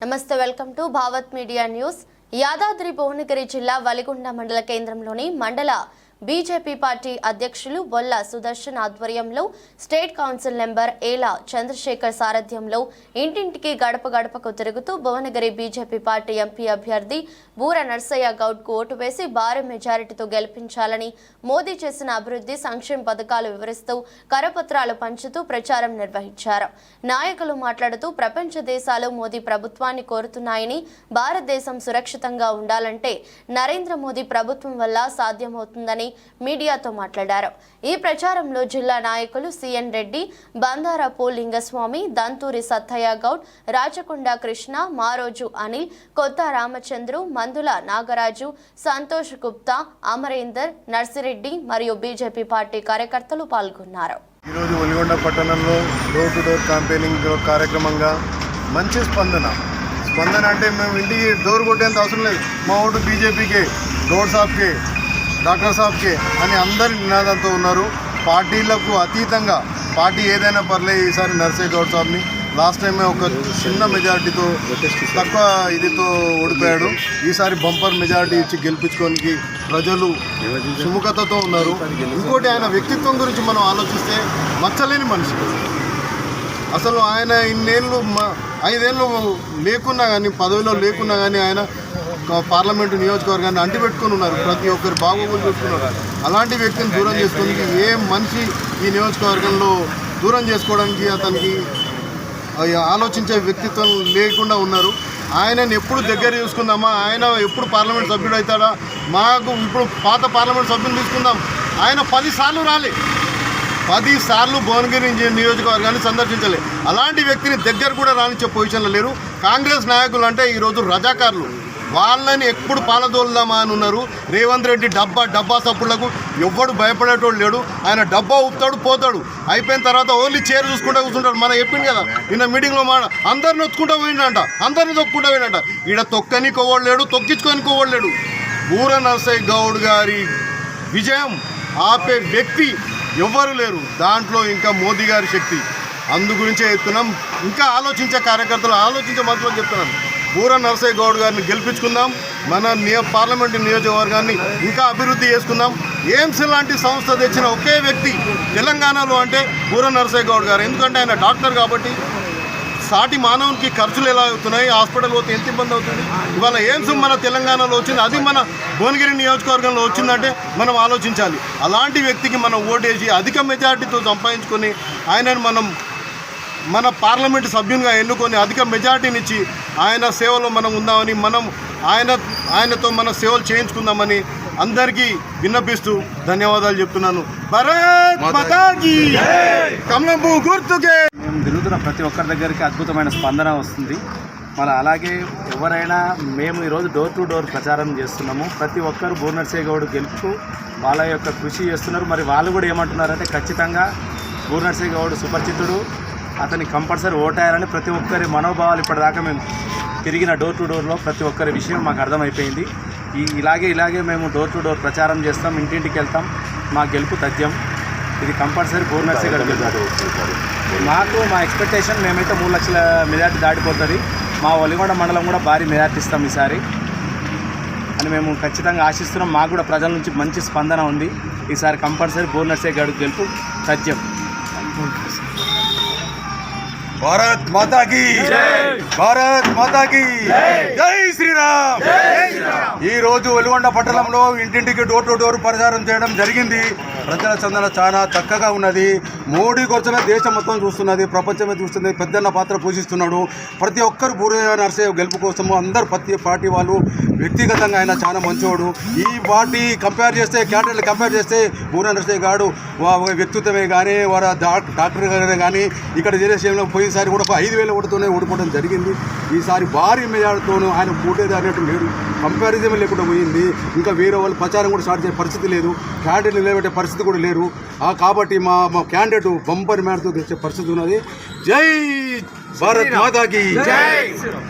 నమస్తే welcome to Bhavat media news. Yadadri Bhuvanagiri జిల్లా వలిగొండ మండల కేంద్రంలోని మండల బీజేపీ పార్టీ అధ్యక్షులు బొల్ల సుదర్శన్ ఆధ్వర్యంలో స్టేట్ కౌన్సిల్ నెంబర్ ఏలా చంద్రశేఖర్ సారథ్యంలో ఇంటింటికి గడప గడపకు తిరుగుతూ భువనగిరి బీజేపీ పార్టీ ఎంపీ అభ్యర్థి బూర నర్సయ్య గౌడ్కు ఓటు వేసి భారీ మెజారిటీతో గెలిపించాలని మోదీ చేసిన అభివృద్ధి సంక్షేమ పథకాలు వివరిస్తూ కరపత్రాలు పంచుతూ ప్రచారం నిర్వహించారు. నాయకులు మాట్లాడుతూ ప్రపంచ దేశాలు మోదీ ప్రభుత్వాన్ని కోరుతున్నాయని భారతదేశం సురక్షితంగా ఉండాలంటే నరేంద్ర మోదీ ప్రభుత్వం వల్ల సాధ్యమవుతుందని మీడియాతో మాట్లాడారు. ఈ ప్రచారంలో జిల్లా నాయకులు సిఎన్ రెడ్డి బందారపు లింగస్వామి దంతూరి సత్తయ్య గౌడ్ రాచకొండ కృష్ణ మారోజు అనిల్ కొత్త రామచంద్రు మందుల నాగరాజు సంతోష్ గుప్తా అమరేందర్ నర్సిరెడ్డి మరియు బీజేపీ పార్టీ కార్యకర్తలు పాల్గొన్నారు. ఈరోజు ఒలిగొండ పట్టణంలో డోర్ టు డోర్ క్యాంపెయినింగ్ కార్యక్రమంగా మంచి స్పందన. స్పందన అంటే మేము ఇంటికి డోర్ కొట్టేంత అవసరం లేదు. మా ఓటు బీజేపీకి డోర్ సాబ్కే. డాక్టర్ సాబ్కే అని అందరి నినాదంతో ఉన్నారు. పార్టీలకు అతీతంగా పార్టీ ఏదైనా పర్లేదు ఈసారి నర్సే గౌడ్ సాబ్ని. లాస్ట్ టైమే ఒక చిన్న మెజారిటీతో తక్కువ ఇదితో ఓడిపోయాడు. ఈసారి బంపర్ మెజారిటీ ఇచ్చి గెలిపించుకోనికి ప్రజలు సుముఖతతో ఉన్నారు. ఇంకోటి ఆయన వ్యక్తిత్వం గురించి మనం ఆలోచిస్తే మచ్చలేని మనిషి. అసలు ఆయన ఇన్నేళ్ళు మ- ఐదేళ్ళు లేకున్నా కానీ పదవిలో లేకున్నా కానీ ఆయన పార్లమెంటు నియోజకవర్గాన్ని అంటిపెట్టుకుని ఉన్నారు. ప్రతి ఒక్కరి బాగోగులు చూసుకున్నారు అలాంటి వ్యక్తిని దూరం చేసుకోవడానికి ఏ మనిషి ఈ నియోజకవర్గంలో దూరం చేసుకోవడానికి అతనికి ఆలోచించే వ్యక్తిత్వం లేకుండా ఉన్నారు. ఆయనని ఎప్పుడు దగ్గర చూసుకుందామా? ఆయన ఎప్పుడు పార్లమెంట్ సభ్యుడు అవుతాడా? మాకు ఇప్పుడు పాత పార్లమెంట్ సభ్యుని తీసుకుందాం. ఆయన పదిసార్లు రాలే. పది సార్లు భువనగిరి నియోజకవర్గాన్ని సందర్శించలే. అలాంటి వ్యక్తిని దగ్గర కూడా రానిచ్చే పొజిషన్లో లేరు. కాంగ్రెస్ నాయకులు అంటే ఈరోజు రజాకారులు. వాళ్ళని ఎప్పుడు పాలదోలుదామా అని ఉన్నారు. రేవంత్ రెడ్డి డబ్బా డబ్బా సప్పుళ్ళకు ఎవ్వడు భయపడేటోడు లేడు. ఆయన డబ్బా ఊపుతాడు పోతాడు. అయిపోయిన తర్వాత ఓన్లీ చైర్ చూసుకుంటూ కూర్చుంటాడు. మనం చెప్పింది కదా నిన్న మీటింగ్లో మాట అందరిని నొత్తుకుంటూ పోయిండంట. అందరిని తొక్కుంటూ పోయిండంట. ఈడ తొక్కని కోవడు లేడు తొక్కించుకొని కోవడు లేడు ఊర నరసయ్య గౌడ్ గారి విజయం ఆపే వ్యక్తి ఎవ్వరు లేరు. దాంట్లో ఇంకా మోదీ గారి శక్తి. అందు గురించే చెప్తున్నాం. ఇంకా ఆలోచించే కార్యకర్తలు ఆలోచించే మంత్రులు చెప్తున్నాను. బూర నరసయ్య గౌడ్ గారిని గెలిపించుకుందాం. మన నియో పార్లమెంటు నియోజకవర్గాన్ని ఇంకా అభివృద్ధి చేసుకుందాం. ఎయిమ్స్ లాంటి సంస్థ తెచ్చిన ఒకే వ్యక్తి తెలంగాణలో అంటే బూర నరసయ్య గౌడ్ గారు. ఎందుకంటే ఆయన డాక్టర్ కాబట్టి సాటి మానవునికి ఖర్చులు ఎలా అవుతున్నాయి హాస్పిటల్ పోతే ఎంత ఇబ్బంది అవుతుంది? ఇవాళ ఎయిమ్స్ మన తెలంగాణలో వచ్చింది. అది మన భువనగిరి నియోజకవర్గంలో వచ్చిందంటే మనం ఆలోచించాలి. అలాంటి వ్యక్తికి మనం ఓటేసి అధిక మెజార్టీతో సంపాదించుకొని ఆయనను మనం మన పార్లమెంటు సభ్యునిగా ఎన్నుకొని అధిక మెజార్టీని ఇచ్చి ఆయన సేవలో మనం ఉందామని మనం ఆయన ఆయనతో మన సేవలు చేయించుకుందామని అందరికీ విన్నపిస్తూ ధన్యవాదాలు చెప్తున్నాను. భరత్ మాతాకి! కమలంపు గుర్తుకే! మేము తిరుగుతున్న ప్రతి ఒక్కరి దగ్గరికి అద్భుతమైన స్పందన వస్తుంది. మరి అలాగే ఎవరైనా మేము ఈరోజు డోర్ టు డోర్ ప్రచారం చేస్తున్నాము. ప్రతి ఒక్కరు బూర్నర్సే గౌడ్ గెలుపుకు వాళ్ళ యొక్క కృషి చేస్తున్నారు. మరి వాళ్ళు కూడా ఏమంటున్నారంటే ఖచ్చితంగా బూర్నర్సే గౌడ్ సుపరిచితుడు. అతని కంపల్సరీ ఓటాయాలని ప్రతి ఒక్కరి మనోభావాలు ఇప్పటిదాకా మేము తిరిగిన డోర్ టు డోర్లో ప్రతి ఒక్కరి విషయం మాకు అర్థమైపోయింది. ఈ ఇలాగే ఇలాగే మేము డోర్ టు డోర్ ప్రచారం చేస్తాం ఇంటింటికి వెళ్తాం మా గెలుపు తథ్యం. ఇది కంపల్సరీ బూర్నర్సే గడుపుతారు మాకు మా ఎక్స్పెక్టేషన్ మేమైతే మూడు లక్షల మెజార్టీ దాటిపోతుంది. మా ఒలిగొండ మండలం కూడా భారీ మెజార్టీ ఇస్తాం ఈసారి. అని మేము ఖచ్చితంగా ఆశిస్తున్నాం. మాకు కూడా ప్రజల నుంచి మంచి స్పందన ఉంది. ఈసారి కంపల్సరీ బోనర్సే గడుపు గెలుపు సత్యం భారత్ మాతా की భారత్ మాతా की జై. శ్రీరామ్. ఈ రోజు వెలుగొండ పట్టణంలో ఇంటింటికి డోర్ టు డోర్ ప్రచారం చేయడం జరిగింది. ప్రజల చందన చాలా చక్కగా ఉన్నది. మోడీ కోసమే దేశం మొత్తం చూస్తున్నది. ప్రపంచమే చూస్తుంది. పెద్దన్న పాత్ర పోషిస్తున్నాడు. ప్రతి ఒక్కరు బూరే నర్సే గెలుపు కోసము అందరు ప్రతి పార్టీ వాళ్ళు వ్యక్తిగతంగా ఆయన చాలా మంచోడు. ఈ పార్టీ కంపేర్ చేస్తే క్యాండిడేట్లు కంపేర్ చేస్తే బూరే నర్సే గాడు వా- వ్యక్తిత్వమే కానీ వారి డాక్- డాక్టర్ గానే కానీ ఇక్కడ చేసేలో పోయినసారి కూడా ఐదు వేల ఓటుతోనే ఓడిపోవడం జరిగింది. ఈసారి భారీ మెజార్టీతోనూ ఆయన పోటేది అనేట్టు లేడు. కంపారిజన్ లేకుండా పోయింది. ఇంకా వేరే వాళ్ళు ప్రచారం కూడా స్టార్ట్ చేసే పరిస్థితి లేదు. క్యాండిడేట్ నిలబెట్టే పరిస్థితి కూడా లేరు కాబట్టి మా మా క్యాండిడేట్ బంపర్ మేడతో తెచ్చే పరిస్థితి ఉన్నది. జై భారత్ మాతాకి. జై